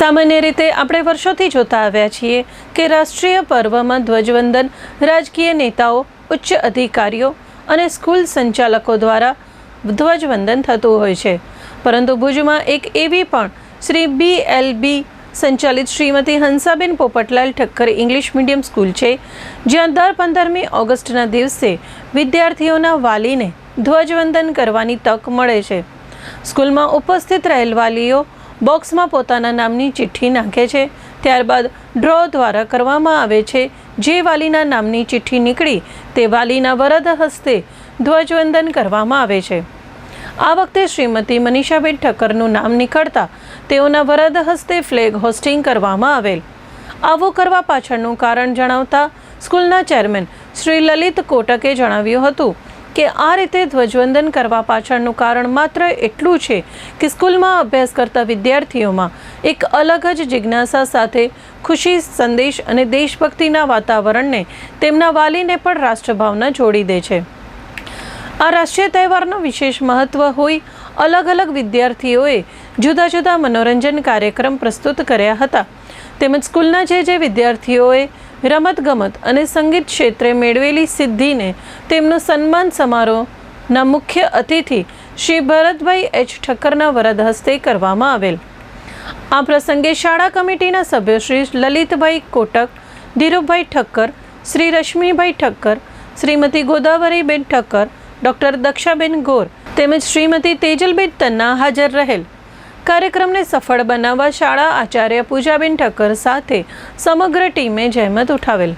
સામાન્ય રીતે આપણે વર્ષોથી જોતા આવ્યા છીએ કે રાષ્ટ્રીય પર્વમાં ધ્વજવંદન, રાજકીય નેતાઓ, ઉચ્ચ અધિકારીઓ અને સ્કૂલ સંચાલકો દ્વારા ધ્વજવંદન થતું હોય છે. પરંતુ ભુજમાં એક એવી પણ શ્રી બી એલ બી સંચાલિત Shrimati Hansaben Popatlal Thakkar English medium school છે, જ્યાં દર પંદરમી ઓગસ્ટના દિવસે વિદ્યાર્થીઓના વાલીને ધ્વજવંદન કરવાની તક મળે છે. સ્કૂલમાં ઉપસ્થિત રહેલ વાલીઓ બોક્સમાં પોતાના નામની ચિઠ્ઠી નાખે છે. ત્યારબાદ ડ્રો દ્વારા કરવામાં આવે છે. જે વાલીના નામની ચિઠ્ઠી નીકળી તે વાલીના વરદ હસ્તે ધ્વજવંદન કરવામાં આવે છે. આ વખતે શ્રીમતી મનીષાબેન ઠક્કરનું નામ નીકળતા તેઓના વરદ હસ્તે ફ્લેગ હોસ્ટિંગ કરવામાં આવેલ. આવું કરવા પાછળનું કારણ જણાવતા સ્કૂલના ચેરમેન શ્રી લલિત કોટકે જણાવ્યું હતું કે આ રીતે ધ્વજવંદન કરવા પાછળનું કારણ માત્ર એટલું છે કે સ્કૂલમાં અભ્યાસ કરતા વિદ્યાર્થીઓમાં એક અલગ જ જિજ્ઞાસા સાથે ખુશી, સંદેશ અને દેશભક્તિના વાતાવરણને તેમના વાલીને પણ રાષ્ટ્રભાવના જોડી દે છે. આ રાષ્ટ્રીય તહેવારનું વિશેષ મહત્વ હોય અલગ અલગ વિદ્યાર્થીઓએ જુદા જુદા મનોરંજન કાર્યક્રમ પ્રસ્તુત કર્યા હતા. તેમજ સ્કૂલના જે જે વિદ્યાર્થીઓએ રમતગમત અને સંગીત ક્ષેત્રે મેળવેલી સિદ્ધિને તેમનું સન્માન સમારોહના મુખ્ય અતિથિ શ્રી ભરતભાઈ એચ ઠક્કરના વરદ હસ્તે કરવામાં આવેલ. આ પ્રસંગે શાળા કમિટીના સભ્યો શ્રી લલિતભાઈ કોટક, ધીરુભાઈ ઠક્કર, શ્રી રશ્મિભાઈ ઠક્કર, શ્રીમતી ગોદાવરીબેન ઠક્કર, ડૉક્ટર દક્ષાબેન ગોર તેમજ શ્રીમતી તેજલબેન તન્ના હાજર રહેલ. કાર્યક્રમને સફળ બનાવવા શાળા આચાર્ય પૂજાબેન ઠક્કર સાથે સમગ્ર ટીમે જહેમત ઉઠાવેલ.